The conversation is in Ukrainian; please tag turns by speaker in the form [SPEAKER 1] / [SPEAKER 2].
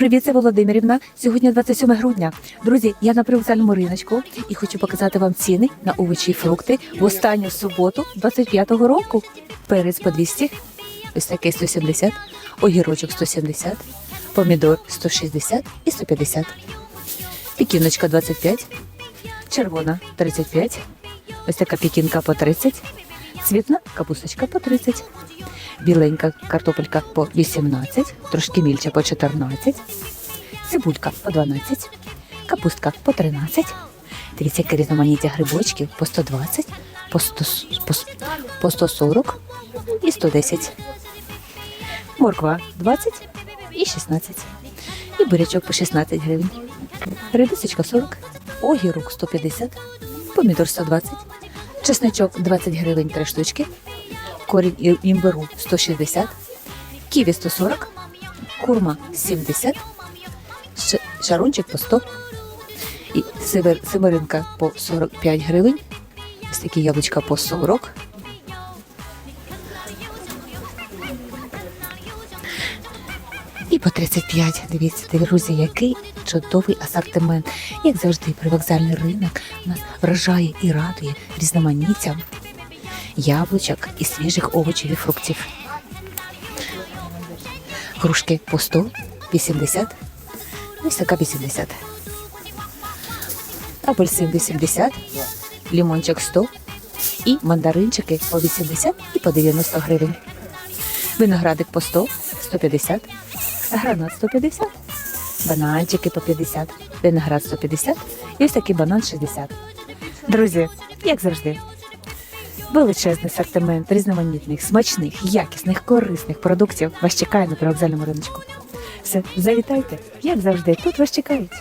[SPEAKER 1] Привіт, це Володимирівна. Сьогодні 27 грудня. Друзі, я на привокзальному риночку і хочу показати вам ціни на овочі і фрукти в останню суботу 25-го року. Перець по 200, ось такий 170, огірочок 170, помідор 160 і 150. Пікіночка 25, червона 35, ось така пікінка по 30, цвітна капусточка по 30. Біленька картопелька по 18, трошки мільча по 14, цибулька по 12, капустка по 13. Дивіться, яке різноманіття грибочків по 120, по, 100, по, по 140 і 110. Морква 20 і 16. І бурячок по 16 гривень. Редисочка 40, огірок 150, помідор 120, чесничок 20 гривень 3 штучки, корінь імбиру 160, ківі 140, курма 70, шарунчик по 100, і сибиринка по 45 гривень, ось яблучка по 40. І по 35. Дивіться, друзі, який чудовий асортимент. Як завжди, привокзальний ринок нас вражає і радує різноманіттям яблучок і свіжих овочів і фруктів. Кружки по 100, 80, ось 80. Апельсин 80, лимончик 100 і мандаринчики по 80 і по 90 гривень. Виноградик по 100, 150, гранат 150, бананчики по 50, виноград 150 і ось такий банан 60. Друзі, як завжди, величезний асортимент різноманітних, смачних, якісних, корисних продуктів вас чекає на привокзальному риночку. Все, завітайте, як завжди, тут вас чекають.